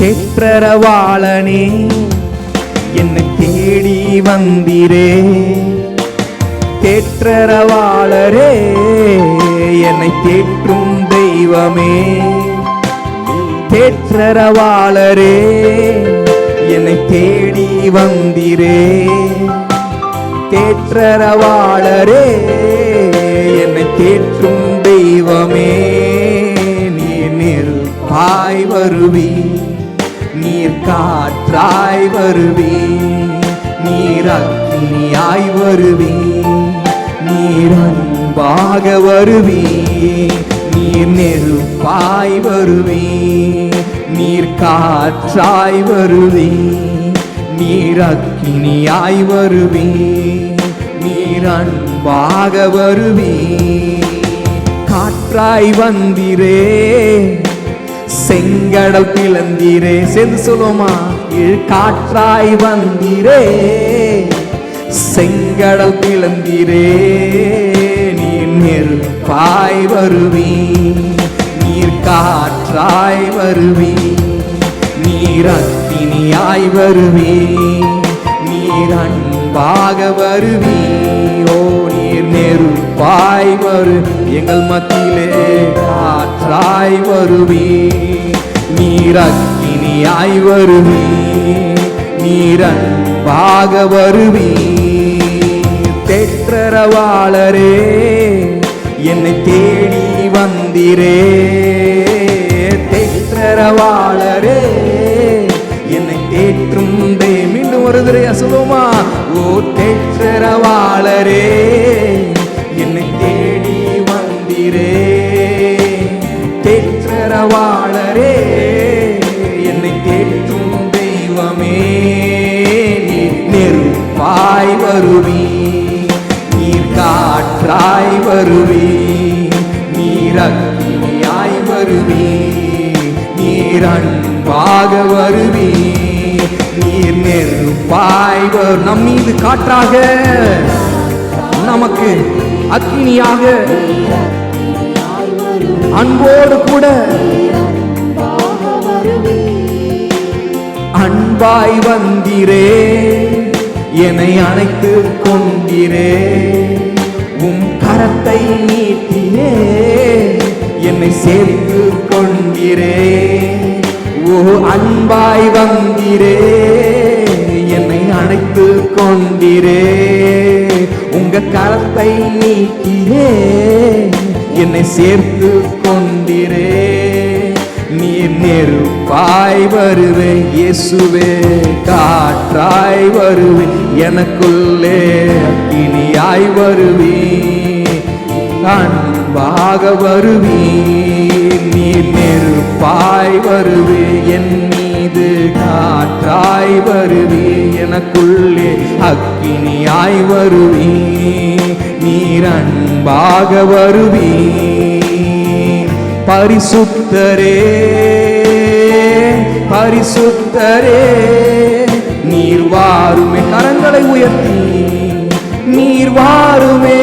தேற்றரவாளனே என்னை தேடி வந்திரே. தேற்றரவாளரே என்னை தேற்றும் தெய்வமே. தேற்றரவாளரே என்னை தேடி வந்திரே. தேற்றரவாளரே என்னை தேற்றும் தெய்வமே. நீ நிற்பாய் வருவீ நீர் காற்றாய் வருவே. நீர் அக்னியாய் வருவே. நீர் அன்பாக வருவே. நீர் நெருப்பாய் வருவே. நீர் காற்றாய் வருவே. நீர் அக்கினியாய் வருவே. நீர் அன்பாக வருவே. காற்றாய் வந்திரே. செங்கடல் பிளந்தீரே சேர்ந்து சொல்லுவோமா? இழ் காற்றாய் வந்தீரே செங்கடல் பிளந்தீரே நீர் நெருப்பாய் வருவி நீர் காற்றாய் வருவி நீர் அக்கினியாய் வருவி நீர் அன்பாக வருவி ஓ நீர் நெருப்பாய் வரு எங்கள் மத்தியிலே காற்றாய் வருவி நீரக்கினியாய் அக்கினியாய் நீரன்பாக நீர் அன்பாக தேற்றரவாளரே என்னை தேடி வந்திரே. வருவி நீர் காற்றாய் வருவி நீர் அக்கினியாய் வருவி நீர் அன்பாக வருவி நீர் நெருப்பாய் வரு நம் மீது காற்றாக நமக்கு அக்கினியாக அன்போடு கூட அன்பாய் வந்திரே. என்னை அணைத்து கொண்டிரே. உம் கரத்தை நீட்டியே. என்னை சேர்த்து கொண்டிரே. ஓ அன்பாய் வந்திரே. என்னை அணைத்து கொண்டிரே. உங்க கரத்தை நீட்டியே. என்னை சேர்த்து கொண்டிரே. நீர் நெருப்பாய் வருவே இயேசுவே காற்றாய் வருவே எனக்குள்ளே அக்கினியாய் வருவி அன்பாக வருவி நீர் நெருப்பாய் வருவே என் மீது காற்றாய் வருவி எனக்குள்ளே அக்கினியாய் வருவி நீர் அன்பாக வருவி பரிசுத்தரே பரிசுத்தரே. நீர் வாருமே கரங்களை உயர்த்தி நீர் வாருமே.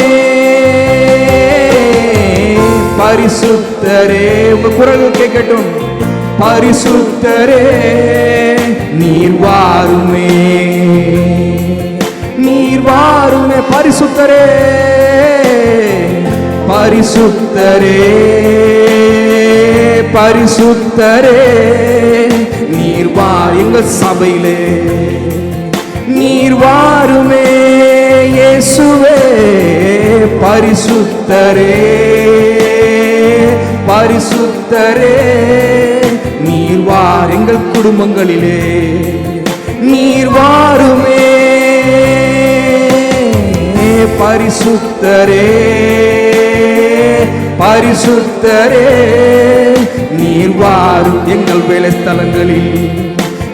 பரிசுத்தரே உங்க குரல் கேட்கட்டும். பரிசுத்தரே நீர் வாருமே. நீர் வாருமே பரிசுத்தரே. பரிசுத்தரே. பரிசுத்தரே. நீர் வா எங்கள் சபையிலே. நீர் வாருமே இயேசுவே. பரிசுத்தரே. பரிசுத்தரே. நீர் வார் எங்கள் குடும்பங்களிலே. நீர் வாருமே பரிசுத்தரே. பரிசுத்தரே. வாரும் எங்கள் வேலைத்தலங்களில்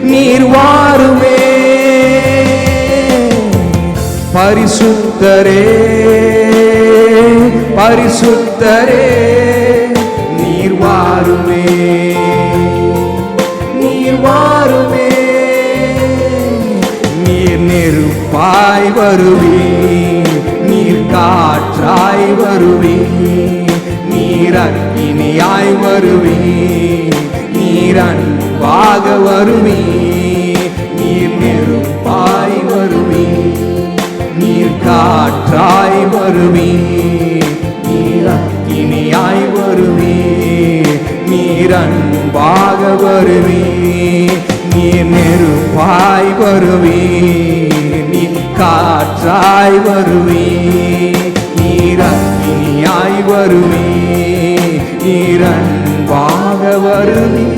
நீர் வாருமே பரிசுத்தரே பரிசுத்தரே நீர் வாருமே நீர் வாருமே நீர் நெருப்பாய் வருவே நீர் காற்றாய் வருவே நீர் இனியாய் வருவே நீர் அன்பா அன்பாக வருவி நீர் நெருப்பாய் வருவே நீர் காற்றாய் வருவே நீர் அக்கினியாய் வருவி நீர் அன்பாக வருவி நீர் நெருப்பாய் வருவே நீர் காற்றாய் வருவே வருவி